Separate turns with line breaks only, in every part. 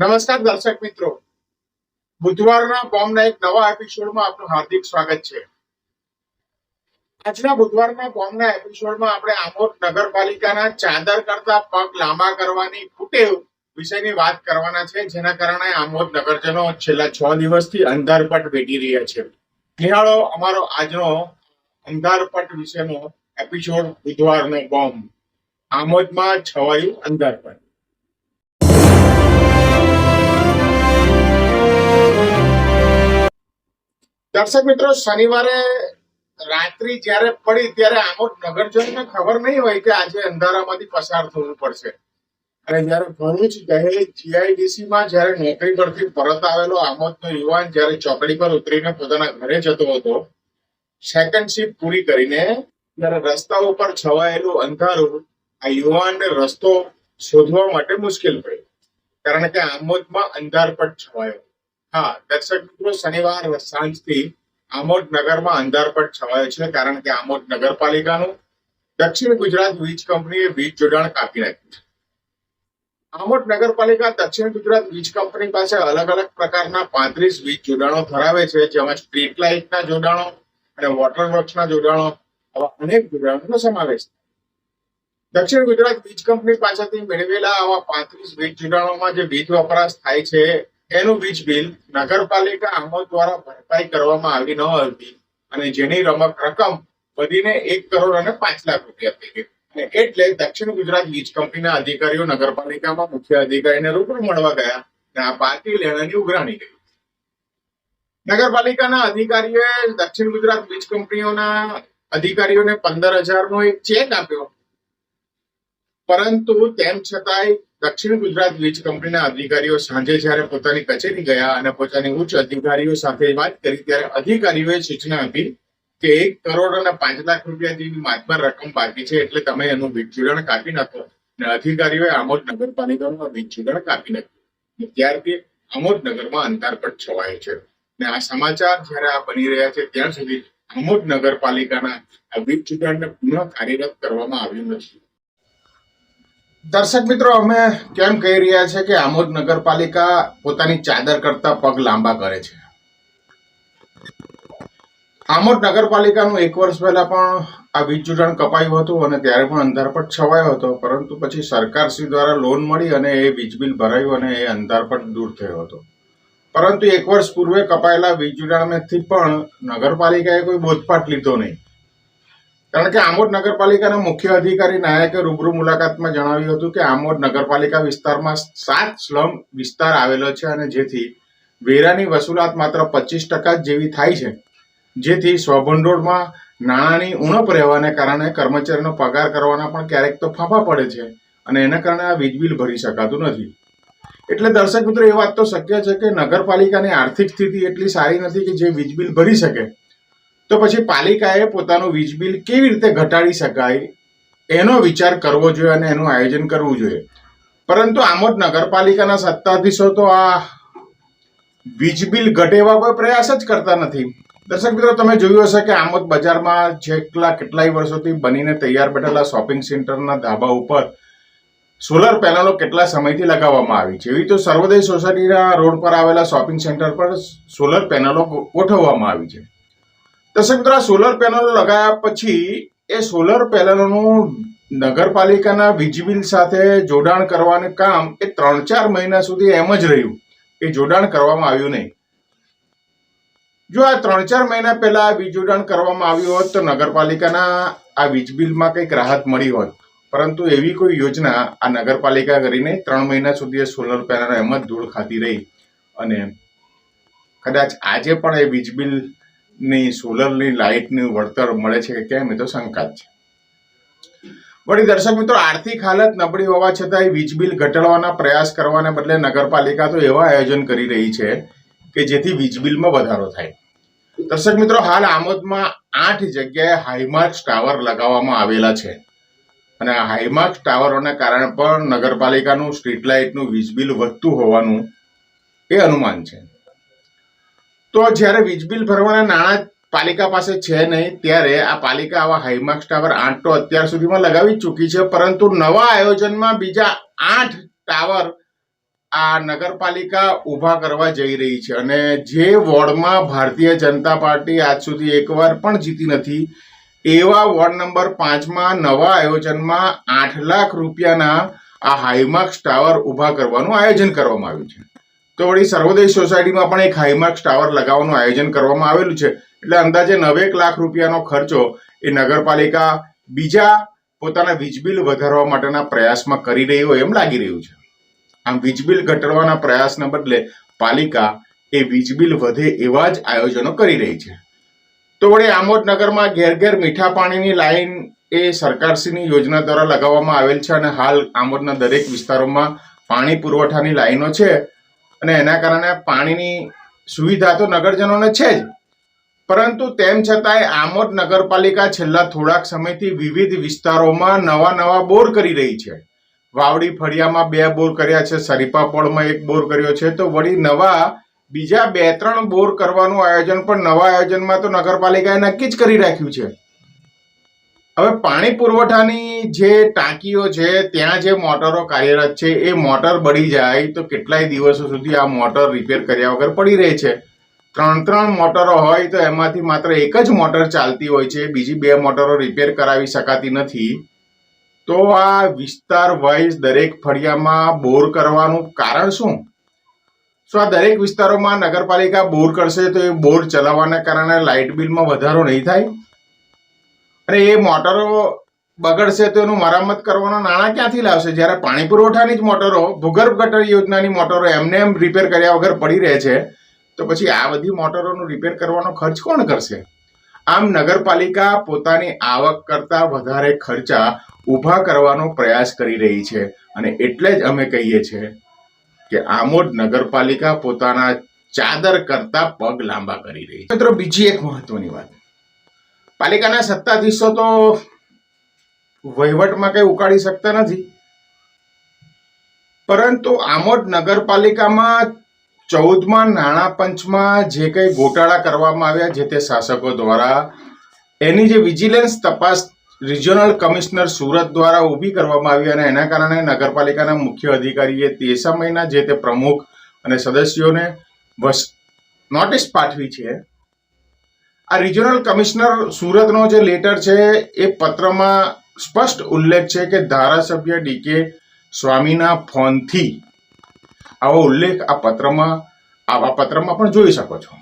નમસ્કાર દર્શક મિત્રો. બુધવારના બોમ્બના એક નવા એપિસોડમાં આપનું હાર્દિક સ્વાગત છે. આજના બુધવારના બોમ્બના એપિસોડમાં આપણે આમોદ નગરપાલિકાના ચાદર કરતા પગ લાંબા કરવાની ફૂટેવ વિષયની વાત કરવાના છે, જેના કારણે આમોદ નગરજનો છેલ્લા છ દિવસથી અંધારપટ વેઠી રહ્યા છે. નિહાળો અમારો આજનો અંધારપટ વિશેનો એપિસોડ બુધવારનો બોમ્બ. આમોદમાં છવાયું અંધારપટ. દર્શક મિત્રો, શનિવારે રાત્રિ જ્યારે પડી ત્યારે આમોદ નગરજનને ખબર નહીં હોય કે આજે અંધારામાંથી પસાર થવું પડશે. અને જ્યારે ભરૂચ દહેજ જીઆઈડીસી માં જ્યારે નોકરી પરથી પરત આવેલો આમોદનો યુવાન જ્યારે ચોકડી પર ઉતરીને પોતાના ઘરે જતો હતો સેકન્ડ શિફ્ટ પૂરી કરીને ત્યારે રસ્તા ઉપર છવાયેલું અંધારું આ યુવાનને રસ્તો શોધવા માટે મુશ્કેલ પડ્યું. કારણ કે આમોદમાં અંધારપટ છવાયો. હા, દર્શક મિત્રો, શનિવાર સાંજથી આમોદ નગરમાં અંધારપટ છવાયો છે, કારણ કે આમોદ નગરપાલિકાનું દક્ષિણ ગુજરાત વીજ કંપનીએ વીજ જોડાણ કાપી નાખ્યું છે. આમોદ નગરપાલિકા દક્ષિણ ગુજરાત વીજ કંપની પાસે અલગ અલગ પ્રકારના પાંત્રીસ વીજ જોડાણો ધરાવે છે, જેમાં સ્ટ્રીટ લાઇટના જોડાણો અને વોટર વર્ક્સના જોડાણો આવા અનેક જોડાણોનો સમાવેશ દક્ષિણ ગુજરાત વીજ કંપની પાસેથી મેળવેલા આવા પાંત્રીસ વીજ જોડાણોમાં જે વીજ વપરાશ થાય છે એનું વીજ બિલ નગરપાલિકા આમોદ દ્વારા ભરપાઈ કરવામાં આવી ન હતી અને જેની રમક રકમ વધીને એક કરોડ અને પાંચ લાખ રૂપિયા થઈ ગઈ. અને એટલે દક્ષિણ ગુજરાત વીજ કંપનીના અધિકારીઓ નગરપાલિકામાં મુખ્ય અધિકારીને રૂબરૂ મળવા ગયા અને આ પાર્ટી લેણાની ઉઘરાણી કરી. નગરપાલિકાના અધિકારીઓએ દક્ષિણ ગુજરાત વીજ કંપનીઓના અધિકારીઓને પંદર હજારનો એક ચેક આપ્યો. પરંતુ તેમ છતાંય દક્ષિણ ગુજરાત વીજ કંપનીના અધિકારીઓ સાંજે જ્યારે પોતાની કચેરી ગયા અને પોતાની ઉચ્ચ અધિકારીઓ સાથે વાત કરી, ત્યારે અધિકારીઓએ સૂચના આપી કે એક કરોડ અને પાંચ લાખ રૂપિયા જેવી માથમાં રકમ બાકી છે, એટલે તમે એનું વીજ કાપી નાખો. અને અધિકારીઓએ આમોદ નગરપાલિકાનું વીજ કાપી નાખ્યું. ત્યારથી આમોદ નગરમાં અંધારપટ છવાય છે. અને આ સમાચાર જ્યારે આ બની રહ્યા છે, ત્યાં સુધી આમોદ નગરપાલિકાના આ વીજ જોડાણને પુનઃ કાર્યરત કરવામાં આવ્યું નથી. દર્શક મિત્રો, અમે કેમ કહી રહ્યા છે કે આમોદ નગરપાલિકા પોતાની ચાદર કરતા પગ લાંબા કરે છે? આમોદ નગરપાલિકાનું એક વર્ષ પહેલા પણ આ વીજ જોડાણ કપાયું હતું અને ત્યારે પણ અંધારપટ છવાયો હતો. પરંતુ પછી સરકારશ્રી દ્વારા લોન મળી અને એ વીજ બિલ ભરાયું અને એ અંધારપટ દૂર થયો હતો. પરંતુ એક વર્ષ પૂર્વે કપાયેલા વીજ જોડાણથી પણ નગરપાલિકાએ કોઈ બોધપાઠ લીધો નહીં. કારણ કે આમોદ નગરપાલિકાના મુખ્ય અધિકારી નાયકે રૂબરૂ મુલાકાતમાં જણાવ્યું હતું કે આમોદ નગરપાલિકા વિસ્તારમાં સાત સ્લમ વિસ્તાર આવેલો છે અને જેથી વેરાની વસૂલાત માત્ર પચીસ ટકા જેવી થાય છે. જેથી સ્વભંડોળમાં નાણાંની ઉણપ રહેવાને કારણે કર્મચારીનો પગાર કરવાના પણ ક્યારેક તો ફાંફા પડે છે અને એના કારણે આ વીજ બિલ ભરી શકાતું નથી. એટલે દર્શક મિત્રો, એ વાત તો શક્ય છે કે નગરપાલિકાની આર્થિક સ્થિતિ એટલી સારી નથી કે જે વીજ બિલ ભરી શકે. તો પછી પાલિકાએ પોતાનું વીજ બિલ કેવી રીતે ઘટાડી શકાય એનો વિચાર કરવો જોઈએ અને એનું આયોજન કરવું જોઈએ. પરંતુ આમોદ નગરપાલિકાના સત્તાધીશો તો આ વીજ બિલ ઘટેવા કોઈ પ્રયાસ જ કરતા નથી. દર્શક મિત્રો, તમે જોયું હશે કે આમોદ બજારમાં જેટલા કેટલાય વર્ષોથી બનીને તૈયાર બેઠેલા શોપિંગ સેન્ટરના ધાબા ઉપર સોલર પેનલો કેટલા સમયથી લગાવવામાં આવી છે? એવી તો સર્વોદય સોસાયટીના રોડ પર આવેલા શોપિંગ સેન્ટર પર સોલર પેનલો ગોઠવવામાં આવી છે. દર્શક મિત્રો સોલર પેનલો લગાવ્યા પછી એ સોલર પેનલોનું નગરપાલિકાના વીજ બિલ સાથે જોડાણ કરવાનું કામ એ ત્રણ ચાર મહિના સુધી એમ જ રહ્યું. એ જોડાણ કરવામાં આવ્યું નહીં. જો આ ત્રણ ચાર મહિના પહેલા વીજ જોડાણ કરવામાં આવ્યું હોત તો નગરપાલિકાના આ વીજ બિલમાં કંઈક રાહત મળી હોત. પરંતુ એવી કોઈ યોજના આ નગરપાલિકા કરીને ત્રણ મહિના સુધી એ સોલર પેનલ એમ જ ધૂળ ખાતી રહી. અને કદાચ આજે પણ એ વીજ બિલ ની સોલરની લાઇટનું વળતર મળે છે કે કેમ એ તો શંકા છે. વળી દર્શક મિત્રો, આર્થિક હાલત નબળી હોવા છતાંય વીજ બિલ ઘટાડવાના પ્રયાસ કરવાને બદલે નગરપાલિકા તો એવા આયોજન કરી રહી છે કે જેથી વીજ બિલમાં વધારો થાય. દર્શક મિત્રો, હાલ આમોદમાં આઠ જગ્યાએ હાઈમાર્ક ટાવર લગાવવામાં આવેલા છે. અને આ હાઈમાર્ક ટાવરોને કારણે પણ નગરપાલિકાનું સ્ટ્રીટ લાઇટનું વીજ બિલ વધતું હોવાનું એ અનુમાન છે. તો જ્યારે વીજ બિલ ભરવાના નાણાં પાલિકા પાસે છે નહીં, ત્યારે આ પાલિકા આવા હાઈમાર્ક્સ ટાવર આઠ તો અત્યાર સુધીમાં લગાવી ચૂકી છે. પરંતુ નવા આયોજનમાં બીજા આઠ ટાવર આ નગરપાલિકા ઊભા કરવા જઈ રહી છે અને જે વોર્ડમાં ભારતીય જનતા પાર્ટી આજ સુધી એકવાર પણ જીતી નથી, એવા વોર્ડ નંબર પાંચમાં નવા આયોજનમાં આઠ લાખ રૂપિયાના આ હાઈમાર્ક્સ ટાવર ઊભા કરવાનું આયોજન કરવામાં આવ્યું છે. તો વળી સર્વોદય સોસાયટીમાં પણ એક હાઈમાર્ક્સ ટાવર લગાવવાનું આયોજન કરવામાં આવેલું છે. એટલે અંદાજે નવેક લાખ રૂપિયાનો ખર્ચો એ નગરપાલિકા બીજા પોતાના વીજ બિલ વધારવા માટેના પ્રયાસમાં કરી રહી હોય એમ લાગી રહ્યું છે. આમ વીજ બિલ ઘટાડવાના પ્રયાસના બદલે પાલિકા એ વીજ બિલ વધે એવા જ આયોજનો કરી રહી છે. તો વળી આમોદ નગરમાં ઘેર ઘેર મીઠા પાણીની લાઈન એ સરકારશ્રીની યોજના દ્વારા લગાવવામાં આવેલ છે અને હાલ આમોદના દરેક વિસ્તારોમાં પાણી પુરવઠાની લાઈનો છે. અને એના કારણે પાણીની સુવિધા તો નગરજનોને છે જ. પરંતુ તેમ છતાંય આમોદ નગરપાલિકા છેલ્લા થોડાક સમયથી વિવિધ વિસ્તારોમાં નવા નવા બોર કરી રહી છે. વાવડી ફળિયામાં બે બોર કર્યા છે સરીપાપોળમાં એક બોર કર્યો છે. તો વળી નવા બીજા બે ત્રણ બોર કરવાનું આયોજન પણ નવા આયોજનમાં તો નગરપાલિકાએ નક્કી જ કરી રાખ્યું છે. હવે પાણી પુરવઠાની જે ટાંકીઓ છે, ત્યાં જે મોટરો કાર્યરત છે, એ મોટર બળી જાય તો કેટલાય દિવસો સુધી આ મોટર રિપેર કર્યા વગર પડી રહે છે. ત્રણ ત્રણ મોટરો હોય તો એમાંથી માત્ર એક જ મોટર ચાલતી હોય છે, બીજી બે મોટરો રિપેર કરાવી શકાતી નથી. તો આ વિસ્તાર વાઇઝ દરેક ફળિયામાં બોર કરવાનું કારણ શું? શું આ દરેક વિસ્તારોમાં નગરપાલિકા બોર કરશે તો એ બોર ચલાવવાના કારણે લાઇટ બિલમાં વધારો નહીં થાય? અને એ મોટરો બગડશે તો એનું મરામત કરવાનું નાણાં ક્યાંથી લાવશે? જ્યારે પાણી પુરવઠાની જ મોટરો, ભૂગર્ભ ગટર યોજનાની મોટરો એમને એમ રિપેર કર્યા વગર પડી રહે છે, તો પછી આ બધી મોટરોનું રિપેર કરવાનો ખર્ચ કોણ કરશે? આમ નગરપાલિકા પોતાની આવક કરતા વધારે ખર્ચા ઊભા કરવાનો પ્રયાસ કરી રહી છે. અને એટલે જ અમે કહીએ છીએ કે આમોદ નગરપાલિકા પોતાના ચાદર કરતા પગ લાંબા કરી રહી છે. મિત્રો, બીજી એક મહત્વની વાત. પાલિકાના સત્તાધીશો તો વહીવટમાં કઈ ઉકાળી શકતા નથી. પરંતુ આમોદ નગરપાલિકામાં ચૌદમાં નાણાં પંચમાં જે કંઈ ગોટાળા કરવામાં આવ્યા જે તે શાસકો દ્વારા, એની જે વિજિલન્સ તપાસ રિજિયોનલ કમિશનર સુરત દ્વારા ઊભી કરવામાં આવી અને એના કારણે નગરપાલિકાના મુખ્ય અધિકારીએ તે સમયના જે તે પ્રમુખ અને સદસ્યોને વસ નોટિસ પાઠવી છે. આ રિજિયોનલ કમિશનર સુરતનો જે લેટર છે, એ પત્રમાં સ્પષ્ટ ઉલ્લેખ છે કે ધારાસભ્ય ડીકે સ્વામીના ફોનથી આવો ઉલ્લેખ આ પત્રમાં, આવા પત્રમાં પણ જોઈ શકો છો.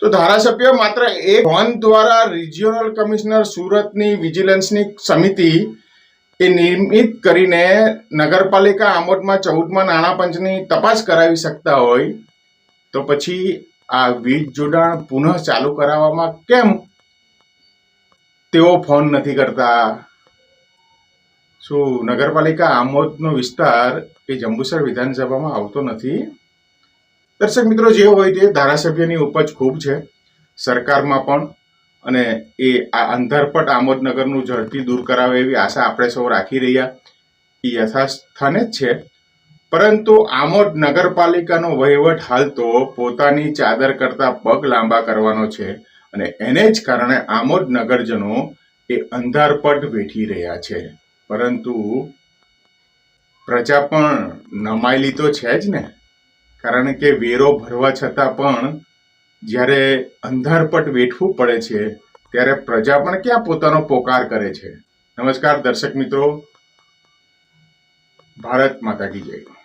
તો ધારાસભ્ય માત્ર એક ફોન દ્વારા રિજિયોનલ કમિશનર સુરતની વિજિલન્સની સમિતિ એ નિયમિત કરીને નગરપાલિકા આમોદમાં ચૌદમાં નાણાં પંચની તપાસ કરાવી શકતા હોય, તો પછી આ વીજ જોડાણ પુનઃ ચાલુ કરાવવામાં કેમ તેઓ ફોન નથી કરતા? શું નગરપાલિકા આમોદનો વિસ્તાર એ જંબુસર વિધાનસભામાં આવતો નથી? દર્શક મિત્રો, જે હોય તે ધારાસભ્યની ઉપજ ખૂબ છે. સરકારમાં પણ અને એ આ અંધારપટ આમોદનગરનું ઝડપી દૂર કરાવે એવી આશા આપણે સૌ રાખી રહ્યા. એ યથાસ્થાને જ છે. પરંતુ આમોદ નગરપાલિકાનો વહીવટ હાલ તો પોતાની ચાદર કરતા પગ લાંબા કરવાનો છે અને એને જ કારણે આમોદ નગરજનો એ અંધારપટ વેઠી રહ્યા છે. પરંતુ પ્રજા પણ નમાયેલી તો છે જ ને. કારણ કે વેરો ભરવા છતાં પણ જ્યારે અંધારપટ વેઠવું પડે છે, ત્યારે પ્રજા પણ ક્યાં પોતાનો પોકાર કરે છે? નમસ્કાર, દર્શક મિત્રો. ભારત માતા કી જય.